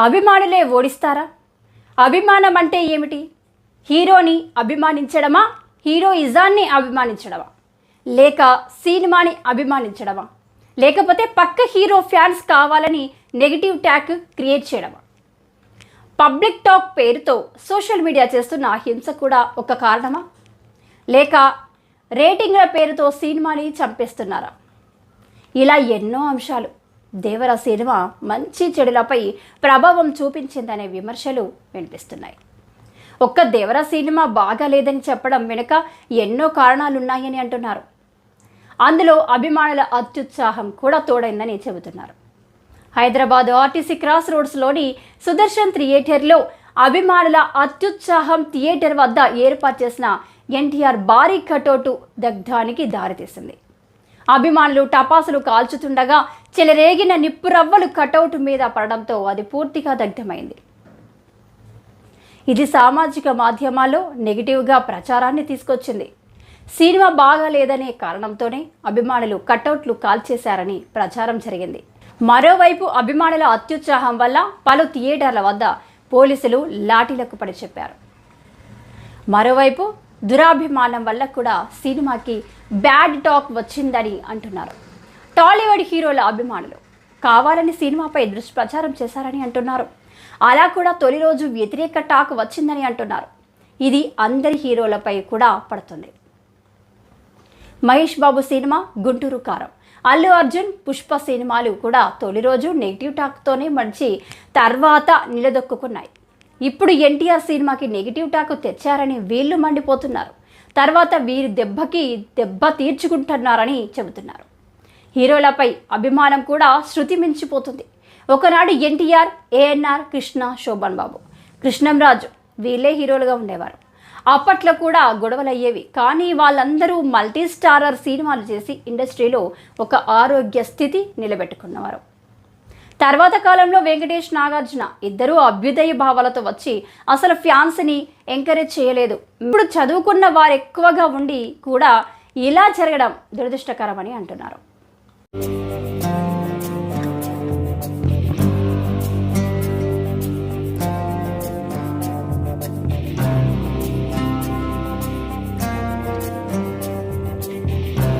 అభిమానులే ఓడిస్తారా? అభిమానం అంటే ఏమిటి? హీరోని అభిమానించడమా? హీరోయిజాన్ని అభిమానించడమా? లేక సినిమాని అభిమానించడమా? లేకపోతే పక్క హీరో ఫ్యాన్స్ కావాలని నెగిటివ్ ట్యాగ్ క్రియేట్ చేయడమా? పబ్లిక్ టాక్ పేరుతో సోషల్ మీడియా చేస్తున్న హింస కూడా ఒక కారణమా? లేక రేటింగ్ల పేరుతో సినిమాని చంపేస్తున్నారా? ఇలా ఎన్నో అంశాలు. దేవర సినిమా మంచి చెడులపై ప్రభావం చూపించిందనే విమర్శలు వినిపిస్తున్నాయి. ఒక్క దేవర సినిమా బాగాలేదని చెప్పడం వెనుక ఎన్నో కారణాలున్నాయని అంటున్నారు. అందులో అభిమానుల అత్యుత్సాహం కూడా తోడైందని చెబుతున్నారు. హైదరాబాద్ ఆర్టీసీ క్రాస్ రోడ్స్లోని సుదర్శన్ థియేటర్లో అభిమానుల అత్యుత్సాహం థియేటర్ వద్ద ఏర్పాటు చేసిన ఎన్టీఆర్ భారీ కటౌటు దగ్ధానికి దారితీసింది. అభిమానులు టపాసులు కాల్చుతుండగా చెలరేగిన నిప్పురవ్వలు కటౌట్ మీద పడడంతో అది పూర్తిగా దగ్ధమైంది. ఇది సామాజిక మాధ్యమాల్లో నెగిటివ్గా ప్రచారాన్ని తీసుకొచ్చింది. సినిమా బాగాలేదనే కారణంతోనే అభిమానులు కటౌట్లు కాల్చేశారని ప్రచారం జరిగింది. మరోవైపు అభిమానుల అత్యుత్సాహం వల్ల పలు థియేటర్ల వద్ద పోలీసులు లాఠీలకు పడి చెప్పారు. మరోవైపు దురాభిమానం వల్ల కూడా సినిమాకి బ్యాడ్ టాక్ వచ్చిందని అంటున్నారు. టాలీవుడ్ హీరోల అభిమానులు కావాలని సినిమాపై దుష్ప్రచారం చేశారని అంటున్నారు. అలా కూడా తొలి రోజు వ్యతిరేక టాక్ వచ్చిందని అంటున్నారు. ఇది అందరి హీరోలపై కూడా పడుతుంది. మహేష్ బాబు సినిమా గుంటూరు కారం. అల్లు అర్జున్ పుష్ప సినిమాలు కూడా తొలి రోజు నెగిటివ్ టాక్తోనే మంచి తర్వాత నిలదొక్కున్నాయి ఇప్పుడు ఎన్టీఆర్ సినిమాకి నెగిటివ్ టాక్ తెచ్చారని వీళ్ళు మండిపోతున్నారు. తర్వాత వీరి దెబ్బకి దెబ్బ తీర్చుకుంటున్నారని చెబుతున్నారు. హీరోలపై అభిమానం కూడా శృతి మించిపోతుంది. ఒకనాడు ఎన్టీఆర్ ఏఎన్ఆర్ కృష్ణ శోభన్ బాబు కృష్ణంరాజు వీళ్ళే హీరోలుగా ఉండేవారు. అప్పట్లో కూడా గొడవలు అయ్యేవి కానీ వాళ్ళందరూ మల్టీ స్టారర్ సినిమాలు చేసి ఇండస్ట్రీలో ఒక ఆరోగ్య స్థితి నిలబెట్టుకున్నవారు. తర్వాత కాలంలో వెంకటేష్ నాగార్జున ఇద్దరూ అభ్యుదయ భావాలతో వచ్చి అసలు ఫ్యాన్స్ని ఎంకరేజ్ చేయలేదు. ఇప్పుడు చదువుకున్న వారు ఎక్కువగా ఉండి కూడా ఇలా జరగడం దురదృష్టకరమని అంటున్నారు.